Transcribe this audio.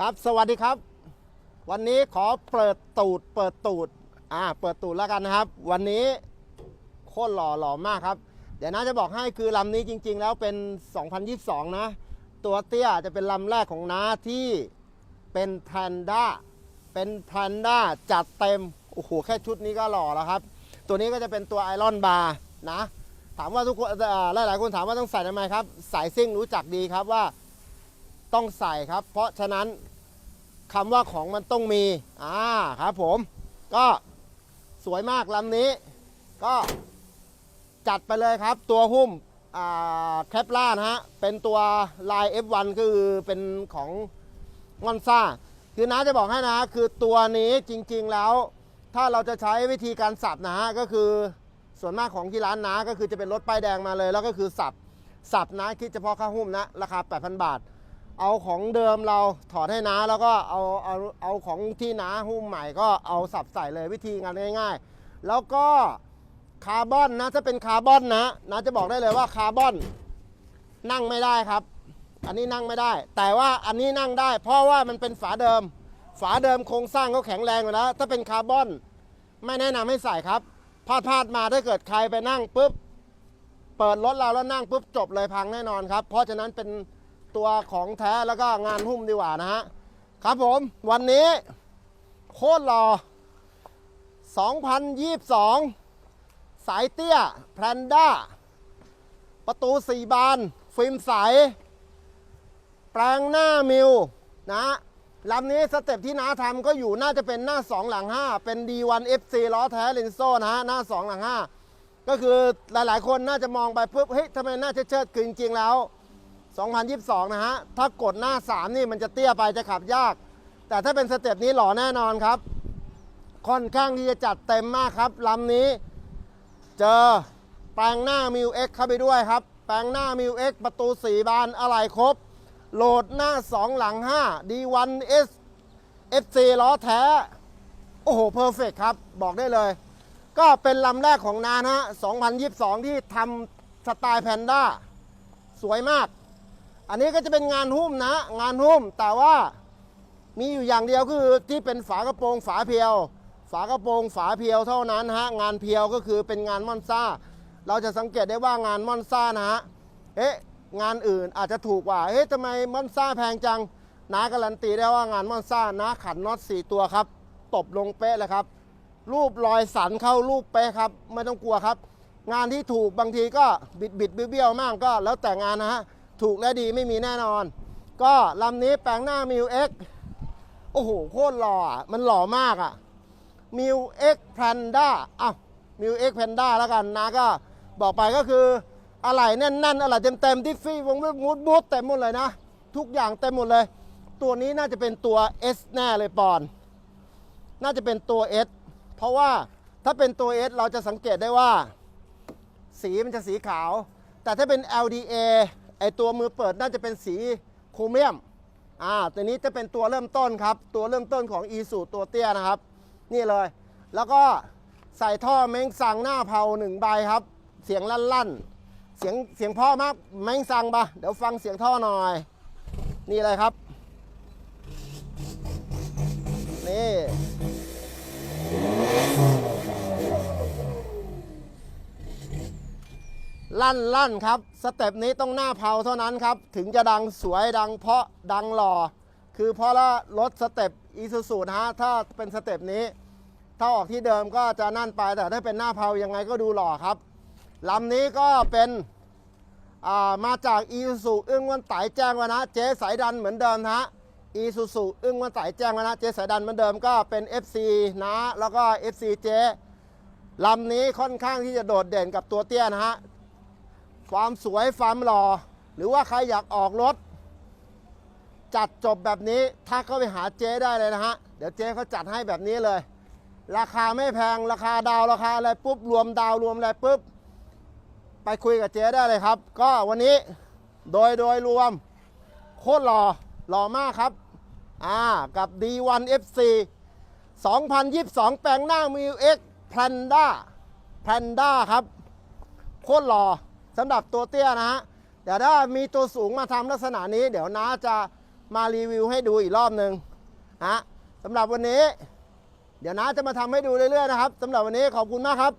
ครับสวัสดีครับ วันนี้ขอเปิดตูด เปิดตูดอ่าเปิดตูดแล้วกันนะครับ วันนี้โคตรหล่อหล่อมากครับ เดี๋ยวน้าจะบอกให้คือลำนี้จริง ๆ แล้วเป็น 2022 นะ ตัวเตี้ยจะเป็นลำแรกของน้าที่เป็นแพนด้าเป็นแพนด้าจัดเต็มโอ้โหแค่ชุดนี้ก็หล่อแล้วครับ ตัวนี้ก็จะเป็นตัวไอรอนบาร์นะ ถามว่าทุกคนเอ่อหลายๆคนถามว่าต้องใส่ทำไมครับ สายซิ่งรู้จักดีครับว่า ต้องใส่ครับ เพราะฉะนั้นคำว่าของมันต้องมีอ่าครับผม ก็สวยมากลำนี้ ก็จัดไปเลยครับ ตัวหุ้มอ่าแคปล่านะฮะ เป็นตัวลาย F1 คือเป็นของมอนซ่า คือน้าจะบอกให้นะ คือตัวนี้จริงๆแล้ว ถ้าเราจะใช้วิธีการสับนะฮะ ก็คือส่วนมากของที่ร้านนะก็คือจะเป็นรถป้ายแดงมาเลย แล้วก็คือสับสับนะคิดเฉพาะค่าหุ้มนะ ราคา 8,000 บาท เอาของเดิมเราถอดให้น้าแล้วก็เอาเอาเอาของที่น้าหุ้มใหม่ก็เอาสับใส่เลยวิธีงานง่าย ๆ แล้วก็คาร์บอนนะถ้าเป็นคาร์บอนนะน้าจะบอกได้เลยว่าคาร์บอนนั่งไม่ได้ครับ อันนี้นั่งไม่ได้ แต่ว่าอันนี้นั่งได้ เพราะว่ามันเป็นฝาเดิม ฝาเดิมโครงสร้างเขาแข็งแรงอยู่แล้ว ถ้าเป็นคาร์บอนไม่แนะนำให้ใส่ครับพลาดพลาดมาถ้าเกิดใครไปนั่งปุ๊บเปิดรถเราแล้วนั่งปุ๊บจบเลยพังแน่นอนครับ เพราะฉะนั้นเป็น ตัวของแท้แล้วก็งานหุ้มดีกว่านะฮะครับผมวันนี้โคตรหล่อ2022 สายเตี้ยแพลนด้าประตูสี่บาน ฟิล์มใส แปลงหน้ามิวนะลำนี้สเต็ปที่น้าทำก็อยู่น่าจะเป็นหน้า 2 หลัง 5 เป็น D1 FC ล้อแท้เลนโซ่นะฮะ หน้า 2 หลัง 5 ก็คือหลายๆ คนน่าจะมองไปปุ๊บเฮ้ยทำไมหน้าเชิดๆคือจริงๆแล้ว 2022 นะฮะ ถ้ากดหน้า 3 นี่มันจะเตี้ยไปจะขับยาก แต่ถ้าเป็นสเต็ปนี้หล่อแน่นอนครับ ค่อนข้างที่จะจัดเต็มมากครับลำนี้ เจอแปลงหน้ามิวเอ็กเข้าไปด้วยครับ แปลงหน้ามิวเอ็กประตูสีบานอะไรครบ โหลดหน้า 2 หลัง 5 D1 S FC ล้อแท้ โอ้โหเพอร์เฟกครับ บอกได้เลย ก็เป็นลำแรกของนานะฮะ 2022 ที่ทำสไตล์แพนด้าสวยมาก อันนี้ก็จะเป็นงานหุ้มนะ งานหุ้มแต่ว่ามีอยู่อย่างเดียวคือที่เป็นฝากระโปรงฝาเพียว ฝากระโปรงฝาเพียวเท่านั้นฮะงานเพียวก็คือเป็นงานมอนซ่า เราจะสังเกตได้ว่างานมอนซ่านะฮะเอ๊ะงานอื่นอาจจะถูกกว่าเฮ้ยทำไมมอนซ่าแพงจังน้าการันตีได้ว่างานมอนซ่านะขันน็อต4ตัวครับ ตบลงเป๊ะเลยครับ รูปรอยสันเข้ารูปเป๊ะครับ ไม่ต้องกลัวครับ งานที่ถูกบางทีก็บิดบิดเบี้ยวๆมากก็แล้วแต่งานนะฮะ ถูกและดีไม่มีแน่นอน ก็ลำนี้แปลงหน้ามิวเอ็กโอ้โห โคตรหล่ออะ มันหล่อมากอะมิวเอ็กแพนด้าอ้าวมิวเอ็กแพนด้าแล้วกันนะก็บอกไปก็คืออะไรแน่นๆอะไรเต็มๆที่ฟี่วงมูดบูดเต็มหมดเลยนะ ทุกอย่างเต็มหมดเลย ตัวนี้น่าจะเป็นตัว S แน่เลยปอน น่าจะเป็นตัว S เพราะว่าถ้าเป็นตัว S เราจะสังเกตได้ว่า สีมันจะสีขาว แต่ถ้าเป็น LDA อตัวมือเปิดน่าจะเป็นสีโครเมียมอ่าตัวนี้จะเป็นตัวเริ่มต้นครับ ตัวเริ่มต้นของ e สูตัวเตี้ยนะครับ นี่เลย แล้วก็ใส่ท่อเม้งสังหน้าเผาหนึ่งใบครับ เสียงลั่นๆเสียงเสียงพ่อมากเม้งสังปะเดี๋ยวฟังเสียงท่อหน่อย นี่เลยครับ นี่ ลั่นลั่นครับ สเต็ปนี้ต้องหน้าเผาเท่านั้นครับ ถึงจะดังสวยดังเพราะดังหล่อ คือเพราะละรถสเต็ปอีซูซูนะฮะ ถ้าเป็นสเต็ปนี้ ถ้าออกที่เดิมก็จะนั่นไป แต่ถ้าเป็นหน้าเผายังไงก็ดูหล่อครับลำนี้ก็เป็นามาจากอีซูซูอึ้งวันไตแจ้งวนะ เจ๊สายดันเหมือนเดิมนะฮะอีซูซูอึ้งวันไตแจ้งวนะเจ๊สายดันเหมือนเดิมก็เป็น FC นะ แล้วก็ FC เจ๊ลำนี้ค่อนข้างที่จะโดดเด่นกับตัวเตี้ยนะฮะ ความสวยความหล่อ หรือว่าใครอยากออกรถ จัดจบแบบนี้ถ้าเข้าไปหาเจ๊ได้เลยนะฮะ เดี๋ยวเจ๊เขาจัดให้แบบนี้เลย ราคาไม่แพงราคาดาวราคาอะไรปุ๊บรวมดาวรวมอะไรปุ๊บ ไปคุยกับเจ๊ได้เลยครับ ก็วันนี้โดยโดยรวม โคตรหล่อหล่อมากครับอ่ากับ D1 FC 2022 แปลงหน้ามิวเอ็กแพนด้าแพนด้าครับ โคตรหล่อ สำหรับตัวเตี้ยนะฮะเดี๋ยวถ้ามีตัวสูงมาทำลักษณะนี้ เดี๋ยวน้าจะมารีวิวให้ดูอีกรอบหนึ่งฮะสำหรับวันนี้ เดี๋ยวน้าจะมาทำให้ดูเรื่อยๆนะครับสำหรับวันนี้ขอบคุณมากครับ